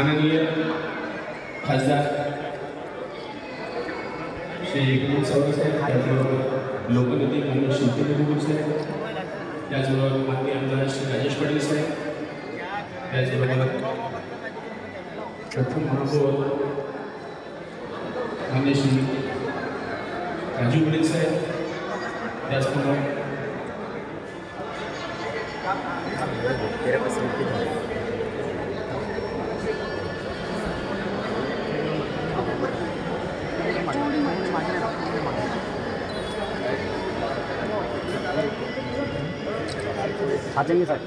माननीय खासदार श्री एकनाथ चौधरी साहेब त्याचबरोबर लोकनेते माननीय शिवतेंद्र गुरु साहेब त्याचबरोबर माननीय आमदार श्री राजेश पाटील साहेब त्याचबरोबर प्रथम महापौर मान्य श्री राजू पटेल साहेब त्याचबरोबर साचेंगे सर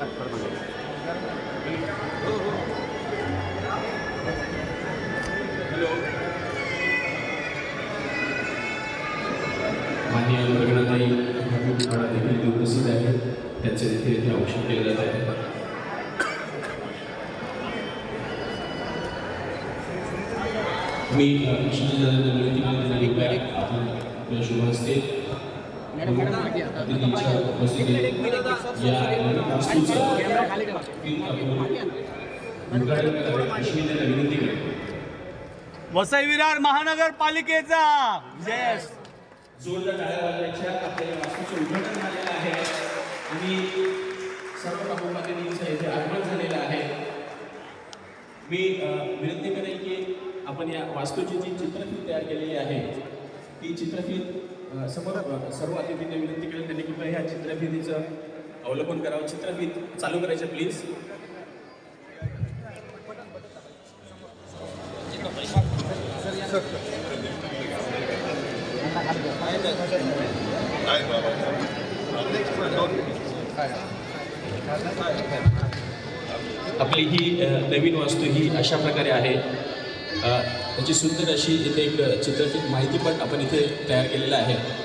माननीय लग्नताई मला देखील ते उपस्थित आहेत. त्यांचे देखील इथे औषध केले जात आहे मी शिवजांना विनंती करतो आपण शुभ हस्ते वसई विरार महानगरपालिकेचा. जय जोरदार टाळ्या वाजवायच्या वास्तूचं उद्घाटन झालेलं आहे आणि सर्व कामोपाध्यांचं इथे आगमन झालेलं आहे मी विनंती करेन की आपण या वास्तूची जी चित्रफीत तयार केलेली आहे ती चित्रफीत समोर सर्व अतिथींनी विनंती केली त्यांनी कृपया ह्या चित्रफितीचं अवलोकन करावं. चित्रफित चालू करायचं प्लीज आपली ही नवीन वास्तू ही अशा प्रकारे आहे. त्याची सुंदर अशी इथे एक चित्रफित माहितीपट आपण इथे तयार केलेलं आहे.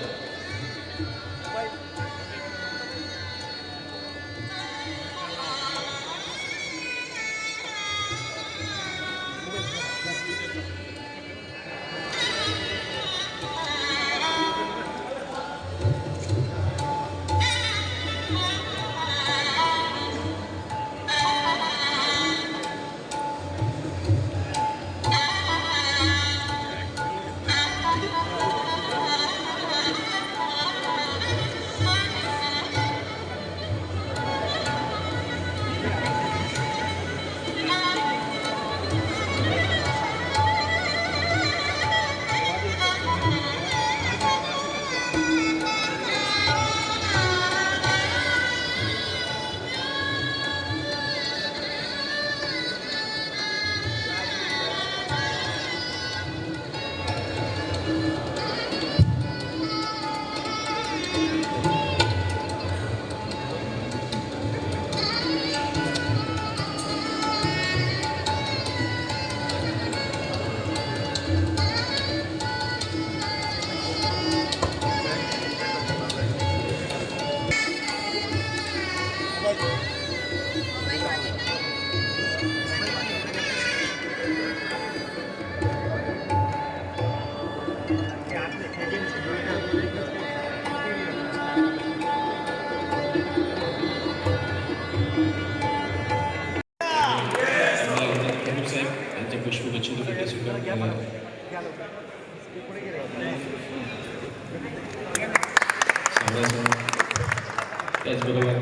त्याचबरोबर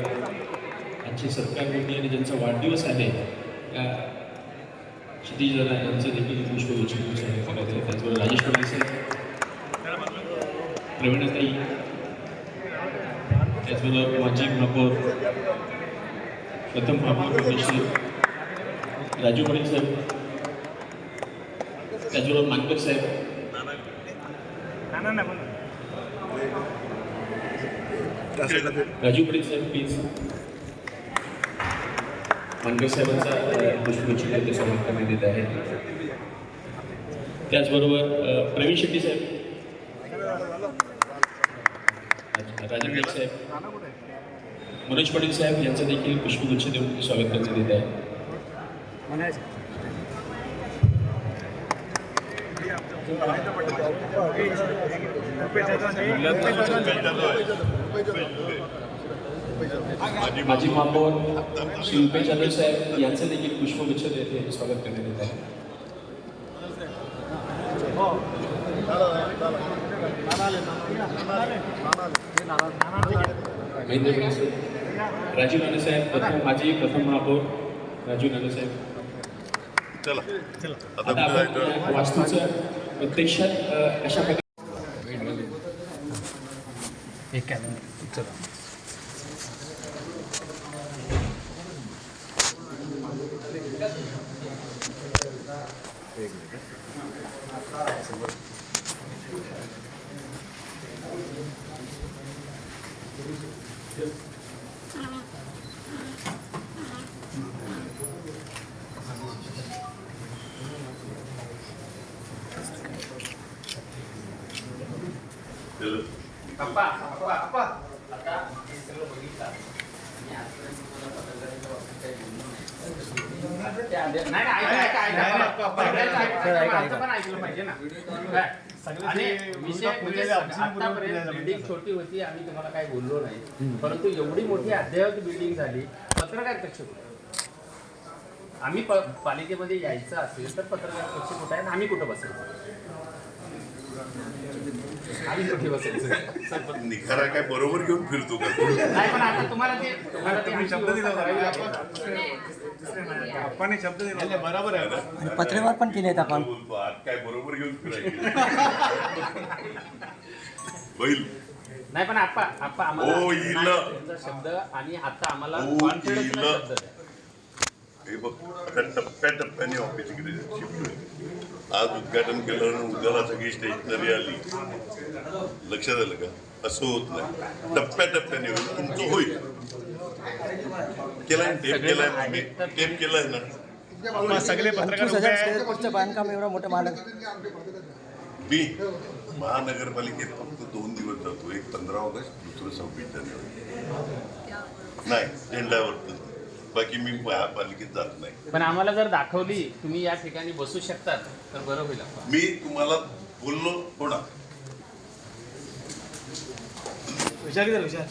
आजचे सत्कार मोदी आणि ज्यांचा वाढदिवस आहे त्या क्षितिज जरा यांचं देखील पुष्पगुच्छ स्वागत करायचं त्याचबरोबर राजेश पवार साहेब प्रवीणाताई त्याचबरोबर माजी महापौर प्रथम महापौर राजू पाटील साहेब त्याचबरोबर मानकर साहेब राजू पाटील साहेब प्लीज मानकर साहेबांचा पुष्पगुच्छ ते स्वागत करण्यात येत आहे त्याचबरोबर प्रवीण शेट्टी साहेब राजन साहेब मनोज पाटील साहेब यांचं देखील पुष्पगुच्छ देऊन स्वागत करण्यात येत आहे माजी महापौर श्री रुपेश जाधव साहेब यांचं देखील पुष्पगुच्छ येथे स्वागत करण्यात येत आहे. महेंद्र राजीव नाना साहेब प्रथम माजी प्रथम महापौर राजीव नाना साहेब. चला. आता والتنشن كشبكة Thank you. आता. आणि विषय म्हणजे आतापर्यंत बिल्डिंग छोटी होती आम्ही तुम्हाला काही बोललो नाही परंतु एवढी मोठी अद्ययावत बिल्डिंग झाली पत्रकार कक्ष कुठे आम्ही प- पालिकेमध्ये यायचं असेल तर पत्रकार कक्ष कुठे आहे आणि आम्ही कुठं बसायचं आम्ही कुठे बसायचं निखारा काय बरोबर घेऊन फिरतो का. आपण शब्द दिला बरोबर आहे पत्रेवर पण केले आहेत आपण. बोलतो आज काय बरोबर घेऊन फिरायचं? होईल नाही पण आप्पा आप्पा आम्हाला शब्द आणि आता आम्हाला. हे बघ आता टप्प्याटप्प्याने ऑफिस इकडे आज उद्घाटन केलं आणि उद्याला सगळी स्टेशनरी आली. लक्षात आलं का? असं होत नाही. टप्प्याटप्प्याने होईल. तुमचं होईल. केलाय टेप केलाय तर- टेप केलाय ना? सगळे पत्रकार बांधकाम एवढं मोठं मालक. मी महानगरपालिकेत फक्त दोन दिवस जातो. एक पंधरा ऑगस्ट दुसरं सव्वीस जानेवारी. नाही झेंडावर बाकी मी महापालिकेत जात नाही. पण आम्हाला जर दाखवली तुम्ही या ठिकाणी बसू शकतात तर बरं होईल. मी तुम्हाला बोललो होणार हुशार की जरा हुशार?